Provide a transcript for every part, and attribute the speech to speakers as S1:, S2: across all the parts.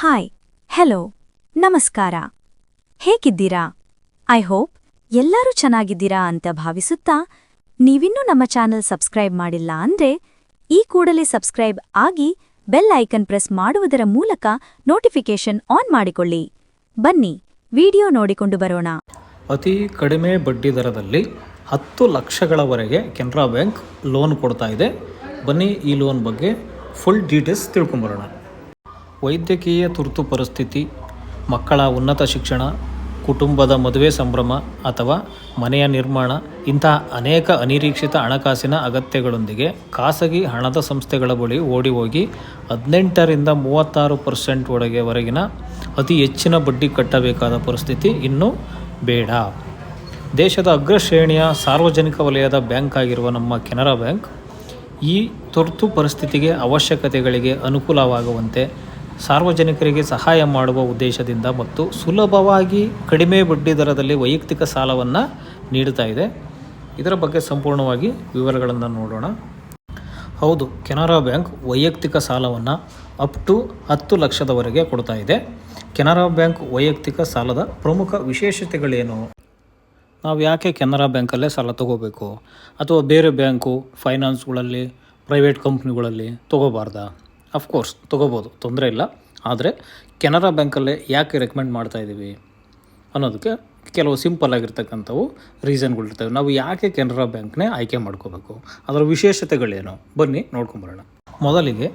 S1: Hi hello ನಮಸ್ಕಾರ. ಹೇಗಿದ್ದೀರಾ? I hope ಎಲ್ಲರೂ ಚೆನ್ನಾಗಿದ್ದೀರಾ ಅಂತ ಭಾವಿಸುತ್ತಾ ನೀವಿನ್ನೂ ನಮ್ಮ ಚಾನೆಲ್ ಸಬ್ಸ್ಕ್ರೈಬ್ ಮಾಡಿಲ್ಲ ಅಂದ್ರೆ ಈ ಕೂಡಲೇ ಸಬ್ಸ್ಕ್ರೈಬ್ ಆಗಿ ಬೆಲ್ ಐಕನ್ ಪ್ರೆಸ್ ಮಾಡುವುದರ ಮೂಲಕ ನೋಟಿಫಿಕೇಶನ್ ಆನ್ ಮಾಡಿಕೊಳ್ಳಿ. ಬನ್ನಿ, ವಿಡಿಯೋ ನೋಡಿಕೊಂಡು ಬರೋಣ.
S2: ಅತಿ ಕಡಿಮೆ ಬಡ್ಡಿ ದರದಲ್ಲಿ ಹತ್ತು ಲಕ್ಷಗಳವರೆಗೆ ಕೆನರಾ ಬ್ಯಾಂಕ್ ಲೋನ್ ಕೊಡ್ತಾ ಇದೆ. ಬನ್ನಿ ಈ ಲೋನ್ ಬಗ್ಗೆ ಫುಲ್ ಡೀಟೇಲ್ಸ್ ತಿಳ್ಕೊಂಬರೋಣ. ವೈದ್ಯಕೀಯ ತುರ್ತು ಪರಿಸ್ಥಿತಿ, ಮಕ್ಕಳ ಉನ್ನತ ಶಿಕ್ಷಣ, ಕುಟುಂಬದ ಮದುವೆ ಸಂಭ್ರಮ ಅಥವಾ ಮನೆಯ ನಿರ್ಮಾಣ ಇಂತಹ ಅನೇಕ ಅನಿರೀಕ್ಷಿತ ಹಣಕಾಸಿನ ಅಗತ್ಯಗಳೊಂದಿಗೆ ಖಾಸಗಿ ಹಣದ ಸಂಸ್ಥೆಗಳ ಬಳಿ ಓಡಿ ಹೋಗಿ ಹದಿನೆಂಟರಿಂದ ಮೂವತ್ತಾರು ಪರ್ಸೆಂಟ್ ಒಳಗೆವರೆಗಿನ ಅತಿ ಹೆಚ್ಚಿನ ಬಡ್ಡಿ ಕಟ್ಟಬೇಕಾದ ಪರಿಸ್ಥಿತಿ ಇನ್ನೂ ಬೇಡ. ದೇಶದ ಅಗ್ರಶ್ರೇಣಿಯ ಸಾರ್ವಜನಿಕ ವಲಯದ ಬ್ಯಾಂಕ್ ಆಗಿರುವ ನಮ್ಮ ಕೆನರಾ ಬ್ಯಾಂಕ್ ಈ ತುರ್ತು ಪರಿಸ್ಥಿತಿಗೆ ಅವಶ್ಯಕತೆಗಳಿಗೆ ಅನುಕೂಲವಾಗುವಂತೆ ಸಾರ್ವಜನಿಕರಿಗೆ ಸಹಾಯ ಮಾಡುವ ಉದ್ದೇಶದಿಂದ ಮತ್ತು ಸುಲಭವಾಗಿ ಕಡಿಮೆ ಬಡ್ಡಿ ದರದಲ್ಲಿ ವೈಯಕ್ತಿಕ ಸಾಲವನ್ನು ನೀಡುತ್ತಾ ಇದೆ. ಇದರ ಬಗ್ಗೆ ಸಂಪೂರ್ಣವಾಗಿ ವಿವರಗಳನ್ನು ನೋಡೋಣ. ಹೌದು, ಕೆನರಾ ಬ್ಯಾಂಕ್ ವೈಯಕ್ತಿಕ ಸಾಲವನ್ನು ಅಪ್ ಟು ಹತ್ತು ಲಕ್ಷದವರೆಗೆ ಕೊಡ್ತಾ ಇದೆ. ಕೆನರಾ ಬ್ಯಾಂಕ್ ವೈಯಕ್ತಿಕ ಸಾಲದ ಪ್ರಮುಖ ವಿಶೇಷತೆಗಳೇನು? ನಾವು ಯಾಕೆ ಕೆನರಾ ಬ್ಯಾಂಕಲ್ಲೇ ಸಾಲ ತಗೋಬೇಕು? ಅಥವಾ ಬೇರೆ ಬ್ಯಾಂಕು, ಫೈನಾನ್ಸ್ಗಳಲ್ಲಿ, ಪ್ರೈವೇಟ್ ಕಂಪ್ನಿಗಳಲ್ಲಿ ತೊಗೋಬಾರ್ದಾ? ಅಫ್ಕೋರ್ಸ್ ತೊಗೋಬೋದು, ತೊಂದರೆ ಇಲ್ಲ. ಆದರೆ ಕೆನರಾ ಬ್ಯಾಂಕಲ್ಲೇ ಯಾಕೆ ರೆಕಮೆಂಡ್ ಮಾಡ್ತಾ ಇದ್ದೀವಿ ಅನ್ನೋದಕ್ಕೆ ಕೆಲವು ಸಿಂಪಲ್ ಆಗಿರ್ತಕ್ಕಂಥವು ರೀಸನ್ಗಳಿರ್ತವೆ ನಾವು ಯಾಕೆ ಕೆನರಾ ಬ್ಯಾಂಕ್ನೇ ಆಯ್ಕೆ ಮಾಡ್ಕೋಬೇಕು? ಅದರ ವಿಶೇಷತೆಗಳೇನು? ಬನ್ನಿ, ನೋಡ್ಕೊಂಬರೋಣ. ಮೊದಲಿಗೆ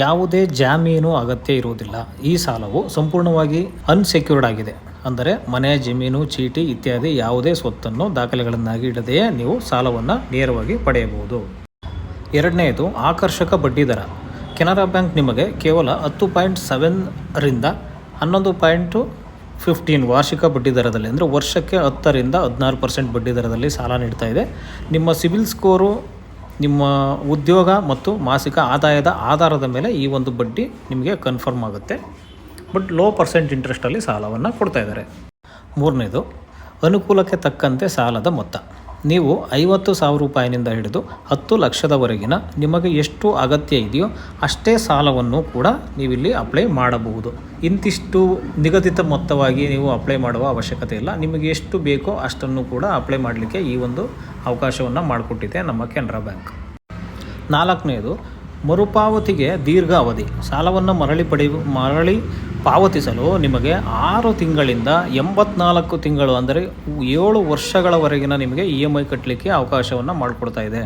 S2: ಯಾವುದೇ ಜಾಮೀನು ಅಗತ್ಯ ಇರುವುದಿಲ್ಲ. ಈ ಸಾಲವು ಸಂಪೂರ್ಣವಾಗಿ ಅನ್ಸೆಕ್ಯೂರ್ಡ್ ಆಗಿದೆ. ಅಂದರೆ ಮನೆ, ಜಮೀನು, ಚೀಟಿ ಇತ್ಯಾದಿ ಯಾವುದೇ ಸ್ವತ್ತನ್ನು ದಾಖಲೆಗಳನ್ನಾಗಿ ಇಡದೆಯೇ ನೀವು ಸಾಲವನ್ನು ನೇರವಾಗಿ ಪಡೆಯಬಹುದು. ಎರಡನೆಯದು ಆಕರ್ಷಕ ಬಡ್ಡಿ ದರ. ಕೆನರಾ ಬ್ಯಾಂಕ್ ನಿಮಗೆ ಕೇವಲ ಹತ್ತು ಪಾಯಿಂಟ್ ಸೆವೆನ್ರಿಂದ ಹನ್ನೊಂದು ಪಾಯಿಂಟು ಫಿಫ್ಟೀನ್ ವಾರ್ಷಿಕ ಬಡ್ಡಿ ದರದಲ್ಲಿ, ಅಂದರೆ ವರ್ಷಕ್ಕೆ ಹತ್ತರಿಂದ ಹದಿನಾರು ಪರ್ಸೆಂಟ್ ಬಡ್ಡಿ ದರದಲ್ಲಿ ಸಾಲ ನೀಡ್ತಾ ಇದೆ. ನಿಮ್ಮ ಸಿಬಿಲ್ ಸ್ಕೋರು, ನಿಮ್ಮ ಉದ್ಯೋಗ ಮತ್ತು ಮಾಸಿಕ ಆದಾಯದ ಆಧಾರದ ಮೇಲೆ ಈ ಒಂದು ಬಡ್ಡಿ ನಿಮಗೆ ಕನ್ಫರ್ಮ್ ಆಗುತ್ತೆ. ಬಟ್ ಲೋ ಪರ್ಸೆಂಟ್ ಇಂಟ್ರೆಸ್ಟಲ್ಲಿ ಸಾಲವನ್ನು ಕೊಡ್ತಾ ಇದ್ದಾರೆ. ಮೂರನೇದು, ಅನುಕೂಲಕ್ಕೆ ತಕ್ಕಂತೆ ಸಾಲದ ಮೊತ್ತ. ನೀವು ಐವತ್ತು ಸಾವಿರ ರೂಪಾಯಿನಿಂದ ಹಿಡಿದು ಹತ್ತು ಲಕ್ಷದವರೆಗಿನ ನಿಮಗೆ ಎಷ್ಟು ಅಗತ್ಯ ಇದೆಯೋ ಅಷ್ಟೇ ಸಾಲವನ್ನು ಕೂಡ ನೀವಿಲ್ಲಿ ಅಪ್ಲೈ ಮಾಡಬಹುದು. ಇಂತಿಷ್ಟು ನಿಗದಿತ ಮೊತ್ತವಾಗಿ ನೀವು ಅಪ್ಲೈ ಮಾಡುವ ಅವಶ್ಯಕತೆ ಇಲ್ಲ. ನಿಮಗೆ ಎಷ್ಟು ಬೇಕೋ ಅಷ್ಟನ್ನು ಕೂಡ ಅಪ್ಲೈ ಮಾಡಲಿಕ್ಕೆ ಈ ಒಂದು ಅವಕಾಶವನ್ನು ಮಾಡಿಕೊಟ್ಟಿದೆ ನಮ್ಮ ಕೆನರಾ ಬ್ಯಾಂಕ್. ನಾಲ್ಕನೆಯದು ಮರುಪಾವತಿಗೆ ದೀರ್ಘಾವಧಿ. ಸಾಲವನ್ನು ಮರಳಿ ಪಡೆಯುವ ಮರಳಿ ಪಾವತಿಸಲು ನಿಮಗೆ ಆರು ತಿಂಗಳಿಂದ ಎಂಬತ್ನಾಲ್ಕು ತಿಂಗಳು, ಅಂದರೆ ಏಳು ವರ್ಷಗಳವರೆಗಿನ ನಿಮಗೆ ಇ ಎಂ ಐ ಕಟ್ಟಲಿಕ್ಕೆ ಅವಕಾಶವನ್ನು ಮಾಡಿಕೊಡ್ತಾ ಇದೆ.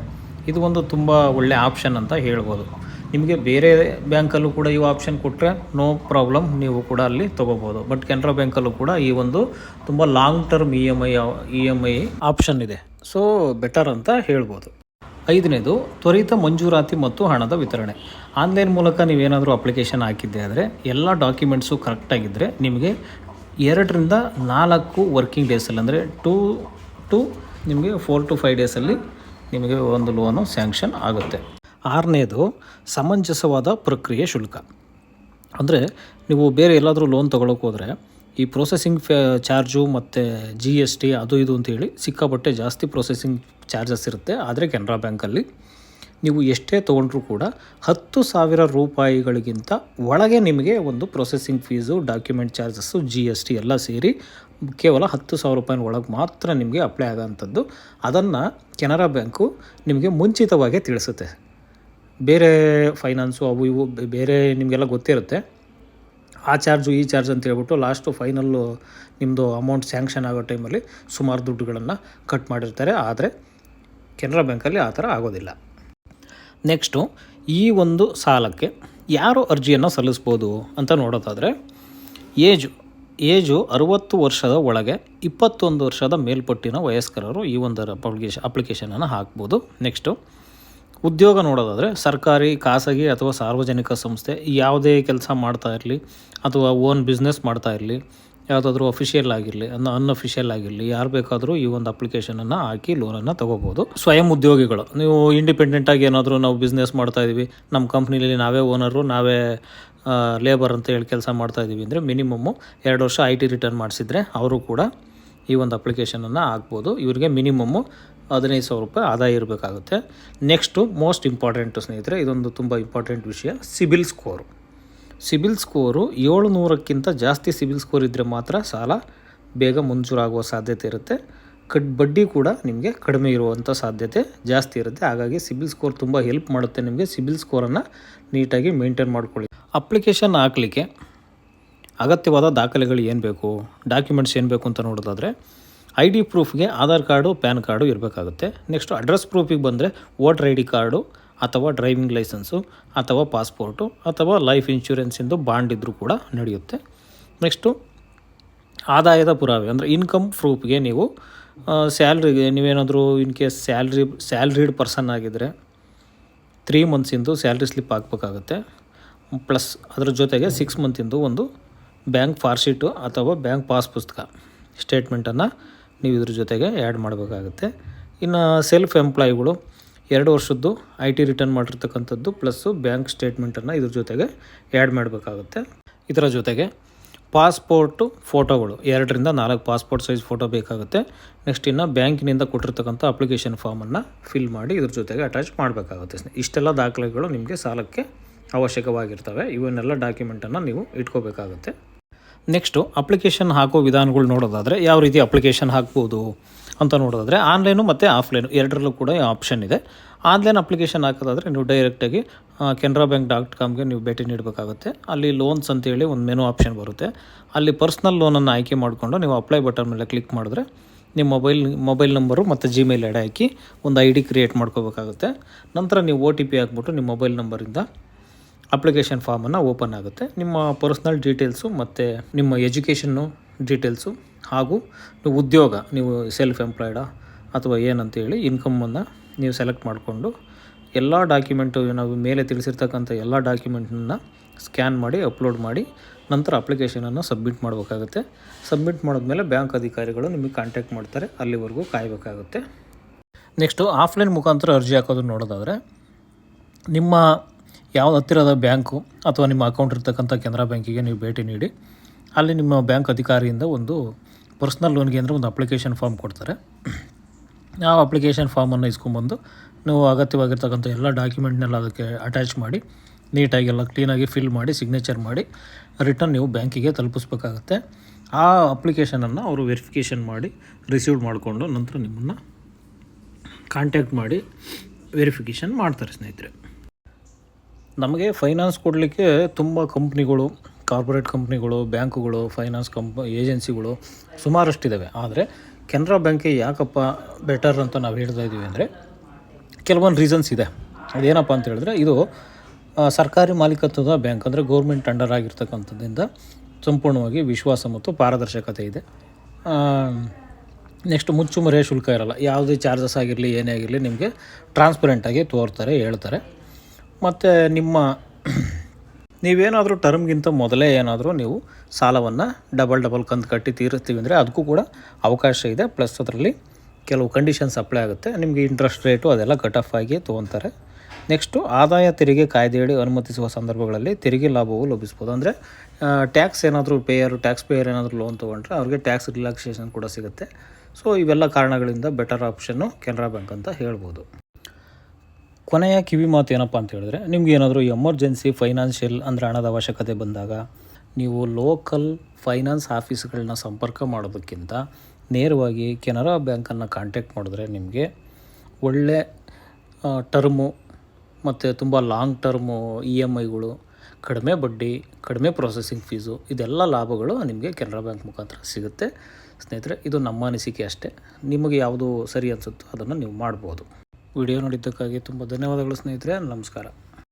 S2: ಇದು ಒಂದು ತುಂಬ ಒಳ್ಳೆಯ ಆಪ್ಷನ್ ಅಂತ ಹೇಳ್ಬೋದು. ನಿಮಗೆ ಬೇರೆ ಬ್ಯಾಂಕಲ್ಲೂ ಕೂಡ ಈ ಆಪ್ಷನ್ ಕೊಟ್ಟರೆ ನೋ ಪ್ರಾಬ್ಲಮ್, ನೀವು ಕೂಡ ಅಲ್ಲಿ ತೊಗೋಬೋದು. ಬಟ್ ಕೆನರಾ ಬ್ಯಾಂಕಲ್ಲೂ ಕೂಡ ಈ ಒಂದು ತುಂಬ long term E M I, E M I option ಇದೆ. ಸೊ ಬೆಟರ್ ಅಂತ ಹೇಳ್ಬೋದು. ಐದನೇದು, ತ್ವರಿತ ಮಂಜೂರಾತಿ ಮತ್ತು ಹಣದ ವಿತರಣೆ. ಆನ್ಲೈನ್ ಮೂಲಕ ನೀವೇನಾದರೂ ಅಪ್ಲಿಕೇಶನ್ ಹಾಕಿದ್ದೆ ಆದರೆ, ಎಲ್ಲ ಡಾಕ್ಯುಮೆಂಟ್ಸು ಕರೆಕ್ಟಾಗಿದ್ದರೆ ನಿಮಗೆ ಎರಡರಿಂದ ನಾಲ್ಕು ವರ್ಕಿಂಗ್ ಡೇಸಲ್ಲಿ ಅಂದರೆ ಟೂ, ಟು ನಿಮಗೆ ಫೋರ್ ಟು ಫೈವ್ ಡೇಸಲ್ಲಿ ನಿಮಗೆ ಒಂದು ಲೋನು ಸ್ಯಾಂಕ್ಷನ್ ಆಗುತ್ತೆ. ಆರನೇದು, ಸಮಂಜಸವಾದ ಪ್ರಕ್ರಿಯೆ ಶುಲ್ಕ. ಅಂದರೆ ನೀವು ಬೇರೆ ಎಲ್ಲಾದರೂ ಲೋನ್ ತೊಗೊಳಕ್ಕೆ ಹೋದರೆ ಈ ಪ್ರೊಸೆಸಿಂಗ್ ಫೆ ಚಾರ್ಜು ಮತ್ತು ಜಿ ಎಸ್ ಟಿ ಅದು ಇದು ಅಂತೇಳಿ ಸಿಕ್ಕಾಪಟ್ಟೆ ಜಾಸ್ತಿ ಪ್ರೊಸೆಸಿಂಗ್ ಚಾರ್ಜಸ್ ಇರುತ್ತೆ. ಆದರೆ ಕೆನರಾ ಬ್ಯಾಂಕಲ್ಲಿ ನೀವು ಎಷ್ಟೇ ತೊಗೊಂಡ್ರೂ ಕೂಡ ಹತ್ತು ಸಾವಿರ ರೂಪಾಯಿಗಳಿಗಿಂತ ಒಳಗೆ ನಿಮಗೆ ಒಂದು processing fees document charges G S T ಎಲ್ಲ ಸೇರಿ ಕೇವಲ ಹತ್ತು ಸಾವಿರ ರೂಪಾಯಿನ ಒಳಗೆ ಮಾತ್ರ ನಿಮಗೆ ಅಪ್ಲೈ ಆಗೋಂಥದ್ದು ಅದನ್ನು ಕೆನರಾ ಬ್ಯಾಂಕು ನಿಮಗೆ ಮುಂಚಿತವಾಗೇ ತಿಳಿಸುತ್ತೆ. ಬೇರೆ ಫೈನಾನ್ಸು ಅವು ಇವು ಬೇರೆ ನಿಮಗೆಲ್ಲ ಗೊತ್ತಿರುತ್ತೆ. ಆ ಚಾರ್ಜು, ಈ ಚಾರ್ಜ್ ಅಂತ ಹೇಳ್ಬಿಟ್ಟು ಲಾಸ್ಟು ಫೈನಲ್ಲು ನಿಮ್ಮದು ಅಮೌಂಟ್ ಸ್ಯಾಂಕ್ಷನ್ ಆಗೋ ಟೈಮಲ್ಲಿ ಸುಮಾರು ದುಡ್ಡುಗಳನ್ನು ಕಟ್ ಮಾಡಿರ್ತಾರೆ. ಆದರೆ ಕೆನರಾ ಬ್ಯಾಂಕಲ್ಲಿ ಆ ಥರ ಆಗೋದಿಲ್ಲ. ನೆಕ್ಸ್ಟು, ಈ ಒಂದು ಸಾಲಕ್ಕೆ ಯಾರು ಅರ್ಜಿಯನ್ನು ಸಲ್ಲಿಸ್ಬೋದು ಅಂತ ನೋಡೋದಾದರೆ, ಏಜು ಏಜು ಅರುವತ್ತು ವರ್ಷದ ಒಳಗೆ ಇಪ್ಪತ್ತೊಂದು ವರ್ಷದ ಮೇಲ್ಪಟ್ಟಿನ ವಯಸ್ಕರರು ಈ ಒಂದು ಅಪ್ಲಿಕೇಶನ್ ಅಪ್ಲಿಕೇಶನನ್ನು ಹಾಕ್ಬೋದು. ನೆಕ್ಸ್ಟು ಉದ್ಯೋಗ ನೋಡೋದಾದರೆ ಸರ್ಕಾರಿ, ಖಾಸಗಿ ಅಥವಾ ಸಾರ್ವಜನಿಕ ಸಂಸ್ಥೆ ಯಾವುದೇ ಕೆಲಸ ಮಾಡ್ತಾ ಇರಲಿ ಅಥವಾ ಓನ್ ಬಿಸ್ನೆಸ್ ಮಾಡ್ತಾ ಇರಲಿ, ಯಾವುದಾದ್ರೂ ಅಫಿಷಿಯಲ್ ಆಗಿರಲಿ, ಅನ್ನ ಅನ್ಅಫಿಷಿಯಲ್ ಆಗಿರಲಿ, ಯಾರು ಬೇಕಾದರೂ ಈ ಒಂದು ಅಪ್ಲಿಕೇಶನನ್ನು ಹಾಕಿ ಲೋನನ್ನು ತೊಗೋಬೋದು. ಸ್ವಯಂ ಉದ್ಯೋಗಿಗಳು, ನೀವು ಇಂಡಿಪೆಂಡೆಂಟಾಗಿ ಏನಾದರೂ ನಾವು ಬಿಸ್ನೆಸ್ ಮಾಡ್ತಾ ಇದ್ದೀವಿ ನಮ್ಮ ಕಂಪ್ನಿಲಿ ನಾವೇ ಓನರು ನಾವೇ ಲೇಬರ್ ಅಂತ ಹೇಳಿ ಕೆಲಸ ಮಾಡ್ತಾ ಇದ್ದೀವಿ ಅಂದರೆ ಮಿನಿಮಮ್ಮು ಎರಡು ವರ್ಷ ಐ ಟಿ ರಿಟರ್ನ್ ಮಾಡಿಸಿದರೆ ಅವರು ಕೂಡ ಈ ಒಂದು ಅಪ್ಲಿಕೇಶನನ್ನು ಹಾಕ್ಬೋದು. ಇವರಿಗೆ ಮಿನಿಮಮ್ಮು ಹದಿನೈದು ಸಾವಿರ ರೂಪಾಯಿ ಆದಾಯ ಇರಬೇಕಾಗುತ್ತೆ. ನೆಕ್ಸ್ಟು ಮೋಸ್ಟ್ ಇಂಪಾರ್ಟೆಂಟು ಸ್ನೇಹಿತರೆ, ಇದೊಂದು ತುಂಬ ಇಂಪಾರ್ಟೆಂಟ್ ವಿಷಯ, ಸಿಬಿಲ್ ಸ್ಕೋರು. ಸಿಬಿಲ್ ಸ್ಕೋರು ಏಳುನೂರಕ್ಕಿಂತ ಜಾಸ್ತಿ ಸಿಬಿಲ್ ಸ್ಕೋರ್ ಇದ್ದರೆ ಮಾತ್ರ ಸಾಲ ಬೇಗ ಮಂಜೂರಾಗುವ ಸಾಧ್ಯತೆ ಇರುತ್ತೆ. ಕಡ್, ಬಡ್ಡಿ ಕೂಡ ನಿಮಗೆ ಕಡಿಮೆ ಇರುವಂಥ ಸಾಧ್ಯತೆ ಜಾಸ್ತಿ ಇರುತ್ತೆ. ಹಾಗಾಗಿ ಸಿಬಿಲ್ ಸ್ಕೋರ್ ತುಂಬ ಹೆಲ್ಪ್ ಮಾಡುತ್ತೆ ನಿಮಗೆ. ಸಿಬಿಲ್ ಸ್ಕೋರನ್ನು ನೀಟಾಗಿ ಮೇಂಟೈನ್ ಮಾಡ್ಕೊಳ್ಳಿ. ಅಪ್ಲಿಕೇಶನ್ ಹಾಕಲಿಕ್ಕೆ ಅಗತ್ಯವಾದ ದಾಖಲೆಗಳು ಏನು ಬೇಕು? ಡಾಕ್ಯುಮೆಂಟ್ಸ್ ಏನು ಬೇಕು ಅಂತ ನೋಡೋದಾದರೆ ಐ ಡಿ ಪ್ರೂಫ್ಗೆ ಆಧಾರ್ ಕಾರ್ಡು, ಪ್ಯಾನ್ ಕಾರ್ಡು ಇರಬೇಕಾಗುತ್ತೆ. ನೆಕ್ಸ್ಟು ಅಡ್ರೆಸ್ ಪ್ರೂಫಿಗೆ ಬಂದರೆ ವೋಟರ್ ಐ ಡಿ ಕಾರ್ಡು ಅಥವಾ ಡ್ರೈವಿಂಗ್ ಲೈಸೆನ್ಸು ಅಥವಾ ಪಾಸ್ಪೋರ್ಟು ಅಥವಾ ಲೈಫ್ ಇನ್ಶೂರೆನ್ಸಿಂದು ಬಾಂಡ್ ಇದ್ದರೂ ಕೂಡ ನಡೆಯುತ್ತೆ. ನೆಕ್ಸ್ಟು ಆದಾಯದ ಪುರಾವೆ ಅಂದರೆ ಇನ್ಕಮ್ ಪ್ರೂಫ್ಗೆ ನೀವು ಸ್ಯಾಲ್ರಿಗೆ ನೀವೇನಾದರೂ in case salary, salaried person three three ಮಂತ್ಸಿಂದು ಸ್ಯಾಲ್ರಿ ಸ್ಲಿಪ್ ಹಾಕ್ಬೇಕಾಗುತ್ತೆ. ಪ್ಲಸ್ ಅದ್ರ ಜೊತೆಗೆ ಸಿಕ್ಸ್ ಮಂತಿಂದು ಒಂದು ಬ್ಯಾಂಕ್ ಫಾರ್ಶೀಟು ಅಥವಾ ಬ್ಯಾಂಕ್ ಪಾಸ್ ಪುಸ್ತಕ ಸ್ಟೇಟ್ಮೆಂಟನ್ನು ನೀವು ಇದ್ರ ಜೊತೆಗೆ ಆ್ಯಡ್ ಮಾಡಬೇಕಾಗುತ್ತೆ. ಇನ್ನು ಸೆಲ್ಫ್ ಎಂಪ್ಲಾಯ್ಗಳು ಎರಡು ವರ್ಷದ್ದು ಐ ಟಿ ರಿಟರ್ನ್ ಮಾಡಿರ್ತಕ್ಕಂಥದ್ದು ಪ್ಲಸ್ಸು ಬ್ಯಾಂಕ್ ಸ್ಟೇಟ್ಮೆಂಟನ್ನು ಇದ್ರ ಜೊತೆಗೆ ಆ್ಯಡ್ ಮಾಡಬೇಕಾಗುತ್ತೆ. ಇದರ ಜೊತೆಗೆ ಪಾಸ್ಪೋರ್ಟು ಫೋಟೋಗಳು ಎರಡರಿಂದ ನಾಲ್ಕು ಪಾಸ್ಪೋರ್ಟ್ ಸೈಜ್ ಫೋಟೋ ಬೇಕಾಗುತ್ತೆ. ನೆಕ್ಸ್ಟ್ ಇನ್ನು ಬ್ಯಾಂಕಿನಿಂದ ಕೊಟ್ಟಿರ್ತಕ್ಕಂಥ ಅಪ್ಲಿಕೇಶನ್ ಫಾರ್ಮನ್ನು ಫಿಲ್ ಮಾಡಿ ಇದ್ರ ಜೊತೆಗೆ ಅಟ್ಯಾಚ್ ಮಾಡಬೇಕಾಗುತ್ತೆ. ಇಷ್ಟೆಲ್ಲ ದಾಖಲೆಗಳು ನಿಮಗೆ ಸಾಲಕ್ಕೆ ಅವಶ್ಯಕವಾಗಿರ್ತವೆ. ಇವನ್ನೆಲ್ಲ ಡಾಕ್ಯುಮೆಂಟನ್ನು ನೀವು ಇಟ್ಕೋಬೇಕಾಗುತ್ತೆ. ನೆಕ್ಸ್ಟು ಅಪ್ಲಿಕೇಶನ್ ಹಾಕೋ ವಿಧಾನಗಳು ನೋಡೋದಾದರೆ ಯಾವ ರೀತಿ ಅಪ್ಲಿಕೇಶನ್ ಹಾಕ್ಬೋದು ಅಂತ ನೋಡೋದಾದರೆ ಆನ್ಲೈನು ಮತ್ತು ಆಫ್ಲೈನು ಎರಡರಲ್ಲೂ ಕೂಡ ಆಪ್ಷನ್ ಇದೆ. ಆನ್ಲೈನ್ ಅಪ್ಲಿಕೇಶನ್ ಹಾಕೋದಾದರೆ ನೀವು ಡೈರೆಕ್ಟಾಗಿ ಕೆನರಾ ಬ್ಯಾಂಕ್ ಡಾಟ್ ಕಾಮ್ಗೆ ನೀವು ಭೇಟಿ ನೀಡಬೇಕಾಗುತ್ತೆ. ಅಲ್ಲಿ ಲೋನ್ಸ್ ಅಂತೇಳಿ ಒಂದು ಮೆನು ಆಪ್ಷನ್ ಬರುತ್ತೆ. ಅಲ್ಲಿ ಪರ್ಸ್ನಲ್ ಲೋನನ್ನು ಆಯ್ಕೆ ಮಾಡಿಕೊಂಡು ನೀವು ಅಪ್ಲೈ ಬಟನ್ ಮೇಲೆ ಕ್ಲಿಕ್ ಮಾಡಿದ್ರೆ ನಿಮ್ಮ ಮೊಬೈಲ್ ಮೊಬೈಲ್ ನಂಬರು ಮತ್ತು ಜಿಮೇಲ್ ಐಡಿ ಹಾಕಿ ಒಂದು ಐ ಡಿ ಕ್ರಿಯೇಟ್ ಮಾಡ್ಕೋಬೇಕಾಗುತ್ತೆ. ನಂತರ ನೀವು ಒ ಟಿ ಪಿ ಹಾಕ್ಬಿಟ್ಟು ನಿಮ್ಮ ಮೊಬೈಲ್ ನಂಬರಿಂದ ಅಪ್ಲಿಕೇಶನ್ ಫಾರ್ಮನ್ನು ಓಪನ್ ಆಗುತ್ತೆ. ನಿಮ್ಮ ಪರ್ಸ್ನಲ್ ಡೀಟೇಲ್ಸು ಮತ್ತು ನಿಮ್ಮ ಎಜುಕೇಷನ್ನು ಡೀಟೇಲ್ಸು ಹಾಗೂ ನೀವು ಉದ್ಯೋಗ, ನೀವು ಸೆಲ್ಫ್ ಎಂಪ್ಲಾಯ್ಡಾ ಅಥವಾ ಏನಂತೇಳಿ ಇನ್ಕಮನ್ನು ನೀವು ಸೆಲೆಕ್ಟ್ ಮಾಡಿಕೊಂಡು ಎಲ್ಲ ಡಾಕ್ಯುಮೆಂಟು ನಾವು ಮೇಲೆ ತಿಳಿಸಿರ್ತಕ್ಕಂಥ ಎಲ್ಲ ಡಾಕ್ಯುಮೆಂಟನ್ನು ಸ್ಕ್ಯಾನ್ ಮಾಡಿ, ಅಪ್ಲೋಡ್ ಮಾಡಿ ನಂತರ ಅಪ್ಲಿಕೇಶನನ್ನು ಸಬ್ಮಿಟ್ ಮಾಡಬೇಕಾಗುತ್ತೆ. ಸಬ್ಮಿಟ್ ಮಾಡಿದ್ಮೇಲೆ ಬ್ಯಾಂಕ್ ಅಧಿಕಾರಿಗಳು ನಿಮಗೆ ಕಾಂಟ್ಯಾಕ್ಟ್ ಮಾಡ್ತಾರೆ, ಅಲ್ಲಿವರೆಗೂ ಕಾಯಬೇಕಾಗುತ್ತೆ. ನೆಕ್ಸ್ಟು ಆಫ್ಲೈನ್ ಮುಖಾಂತರ ಅರ್ಜಿ ಹಾಕೋದು ನೋಡೋದಾದರೆ ನಿಮ್ಮ ಯಾವ ಹತ್ತಿರದ ಬ್ಯಾಂಕು ಅಥವಾ ನಿಮ್ಮ ಅಕೌಂಟ್ ಇರ್ತಕ್ಕಂಥ ಕೆನರಾ ಬ್ಯಾಂಕಿಗೆ ನೀವು ಭೇಟಿ ನೀಡಿ. ಅಲ್ಲಿ ನಿಮ್ಮ ಬ್ಯಾಂಕ್ ಅಧಿಕಾರಿಯಿಂದ ಒಂದು ಪರ್ಸ್ನಲ್ ಲೋನ್ಗೆ ಅಂದರೆ ಒಂದು ಅಪ್ಲಿಕೇಶನ್ ಫಾರ್ಮ್ ಕೊಡ್ತಾರೆ. ಆ ಅಪ್ಲಿಕೇಶನ್ ಫಾರ್ಮನ್ನು ಇಸ್ಕೊಂಬಂದು ನೀವು ಅಗತ್ಯವಾಗಿರ್ತಕ್ಕಂಥ ಎಲ್ಲ ಡಾಕ್ಯುಮೆಂಟ್ನೆಲ್ಲ ಅದಕ್ಕೆ ಅಟ್ಯಾಚ್ ಮಾಡಿ, ನೀಟಾಗಿ ಎಲ್ಲ ಕ್ಲೀನಾಗಿ ಫಿಲ್ ಮಾಡಿ, ಸಿಗ್ನೇಚರ್ ಮಾಡಿ, ರಿಟರ್ನ್ ನೀವು ಬ್ಯಾಂಕಿಗೆ ತಲುಪಿಸ್ಬೇಕಾಗತ್ತೆ. ಆ ಅಪ್ಲಿಕೇಶನನ್ನು ಅವರು ವೆರಿಫಿಕೇಷನ್ ಮಾಡಿ, ರಿಸೀವ್ ಮಾಡಿಕೊಂಡು ನಂತರ ನಿಮ್ಮನ್ನು ಕಾಂಟ್ಯಾಕ್ಟ್ ಮಾಡಿ ವೆರಿಫಿಕೇಷನ್ ಮಾಡ್ತಾರೆ ಸ್ನೇಹಿತರೆ. ನಮಗೆ ಫೈನಾನ್ಸ್ ಕೊಡಲಿಕ್ಕೆ ತುಂಬ ಕಂಪ್ನಿಗಳು ಕಾರ್ಪೊರೇಟ್ ಕಂಪ್ನಿಗಳು ಬ್ಯಾಂಕುಗಳು ಫೈನಾನ್ಸ್ ಕಂಪ್ ಏಜೆನ್ಸಿಗಳು ಸುಮಾರಷ್ಟಿದ್ದಾವೆ ಆದರೆ ಕೆನರಾ ಬ್ಯಾಂಕೇ ಯಾಕಪ್ಪ ಬೆಟರ್ ಅಂತ ನಾವು ಹೇಳ್ತಾ ಇದ್ದೀವಿ ಅಂದರೆ ಕೆಲವೊಂದು ರೀಸನ್ಸ್ ಇದೆ. ಅದೇನಪ್ಪ ಅಂತ ಹೇಳಿದ್ರೆ ಇದು ಸರ್ಕಾರಿ ಮಾಲೀಕತ್ವದ ಬ್ಯಾಂಕ್ ಅಂದರೆ ಗೌರ್ಮೆಂಟ್ ಅಂಡರ್ ಆಗಿರ್ತಕ್ಕಂಥದ್ದಿಂದ ಸಂಪೂರ್ಣವಾಗಿ ವಿಶ್ವಾಸ ಮತ್ತು ಪಾರದರ್ಶಕತೆ ಇದೆ. ನೆಕ್ಸ್ಟ್ ಮುಚ್ಚುಮರೆ ಶುಲ್ಕ ಇರಲ್ಲ. ಯಾವುದೇ ಚಾರ್ಜಸ್ ಆಗಿರಲಿ, ಏನೇ ಆಗಿರಲಿ ನಿಮಗೆ ಟ್ರಾನ್ಸ್ಪರೆಂಟಾಗಿ ತೋರ್ತಾರೆ, ಹೇಳ್ತಾರೆ. ಮತ್ತು ನಿಮ್ಮ ನೀವೇನಾದರೂ ಟರ್ಮ್ಗಿಂತ ಮೊದಲೇ ಏನಾದರೂ ನೀವು ಸಾಲವನ್ನು ಡಬಲ್ ಡಬಲ್ ಕಂತು ಕಟ್ಟಿ ತೀರಿಸ್ತೀವಿ ಅಂದರೆ ಅದಕ್ಕೂ ಕೂಡ ಅವಕಾಶ ಇದೆ. ಪ್ಲಸ್ ಅದರಲ್ಲಿ ಕೆಲವು ಕಂಡೀಷನ್ಸ್ ಅಪ್ಲೈ ಆಗುತ್ತೆ. ನಿಮಗೆ ಇಂಟ್ರೆಸ್ಟ್ ರೇಟು ಅದೆಲ್ಲ ಕಟ್ ಆಫ್ ಆಗಿ ತೊಗೊತಾರೆ. ನೆಕ್ಸ್ಟು ಆದಾಯ ತೆರಿಗೆ ಕಾಯ್ದೆಯಡಿ ಅನುಮತಿಸುವ ಸಂದರ್ಭಗಳಲ್ಲಿ ತೆರಿಗೆ ಲಾಭವು ಲಭಿಸ್ಬೋದು ಅಂದರೆ ಟ್ಯಾಕ್ಸ್ ಏನಾದರೂ ಪೇಯರ್ ಟ್ಯಾಕ್ಸ್ ಪೇಯರ್ ಏನಾದರೂ ಲೋನ್ ತೊಗೊಂಡ್ರೆ ಅವ್ರಿಗೆ ಟ್ಯಾಕ್ಸ್ ರಿಲ್ಯಾಕ್ಸೇಷನ್ ಕೂಡ ಸಿಗುತ್ತೆ. ಸೊ ಇವೆಲ್ಲ ಕಾರಣಗಳಿಂದ ಬೆಟರ್ ಆಪ್ಷನ್ನು ಕೆನರಾ ಬ್ಯಾಂಕ್ ಅಂತ ಹೇಳ್ಬೋದು. ಕೊನೆಯ ಕಿವಿ ಮಾತು ಏನಪ್ಪ ಅಂತ ಹೇಳಿದ್ರೆ, ನಿಮ್ಗೆ ಏನಾದರೂ ಎಮರ್ಜೆನ್ಸಿ ಫೈನಾನ್ಷಿಯಲ್ ಅಂದರೆ ಹಣದ ಅವಶ್ಯಕತೆ ಬಂದಾಗ, ನೀವು ಲೋಕಲ್ ಫೈನಾನ್ಸ್ ಆಫೀಸ್ಗಳನ್ನ ಸಂಪರ್ಕ ಮಾಡೋದಕ್ಕಿಂತ ನೇರವಾಗಿ ಕೆನರಾ ಬ್ಯಾಂಕನ್ನು ಕಾಂಟ್ಯಾಕ್ಟ್ ಮಾಡಿದ್ರೆ ನಿಮಗೆ ಒಳ್ಳೆ ಟರ್ಮು ಮತ್ತು ತುಂಬ ಲಾಂಗ್ ಟರ್ಮು ಇ ಎಂ ಐಗಳು ಕಡಿಮೆ ಬಡ್ಡಿ, ಕಡಿಮೆ ಪ್ರೊಸೆಸಿಂಗ್ ಫೀಸು ಇದೆಲ್ಲ ಲಾಭಗಳು ನಿಮಗೆ ಕೆನರಾ ಬ್ಯಾಂಕ್ ಮುಖಾಂತರ ಸಿಗುತ್ತೆ. ಸ್ನೇಹಿತರೆ, ಇದು ನಮ್ಮ ಅನಿಸಿಕೆ ಅಷ್ಟೇ. ನಿಮಗೆ ಯಾವುದು ಸರಿ ಅನಿಸುತ್ತೋ ಅದನ್ನು ನೀವು ಮಾಡ್ಬೋದು. ವಿಡಿಯೋ ನೋಡಿದ್ದಕ್ಕಾಗಿ ತುಂಬ ಧನ್ಯವಾದಗಳು ಸ್ನೇಹಿತರೆ ನಮಸ್ಕಾರ.